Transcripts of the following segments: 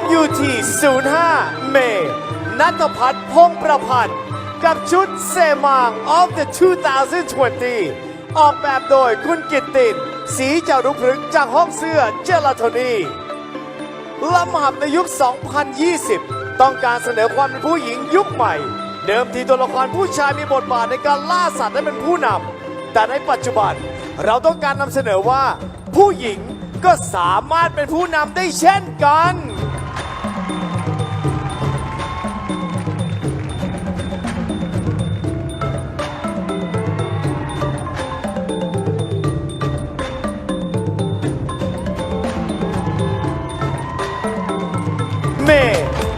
MUT 05เมย์นัทพัฒน์พงประพันธ์ กับชุดเซมาง of the 2020 ออกแบบโดยคุณกิตตินสีจารุพฤกษ์จากห้องเสื้อเจลาโทนีลำหับในยุค 2020 ต้องการเสนอความเป็นผู้หญิงยุคใหม่ เดิมทีตัวละครผู้ชายมีบทบาทในการล่าสัตว์และเป็นผู้นำแต่ในปัจจุบันเราต้องการนำเสนอว่า ผู้หญิงก็สามารถเป็นผู้นำได้เช่นกัน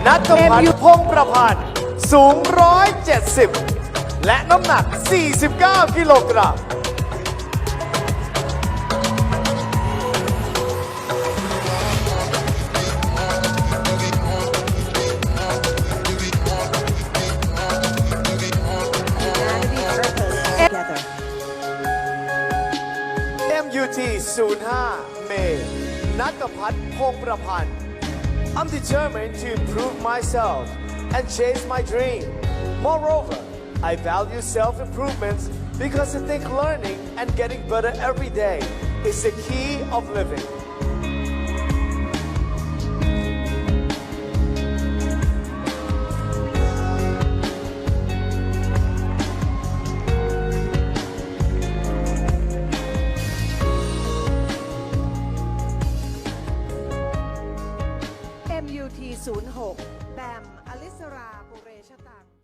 นัทพัฒน์พงประพันธ์สูง 170 และน้ำหนัก 49 กิโลกรัม together. MUT 05 เมย์นัทพัฒน์พงประพันธ์ I'm determined to improve myself and chase my dream. Moreover, I value self-improvements because I think learning and getting better every day is the key of living. MUT 06 แบมอลิสราปุเรชตัง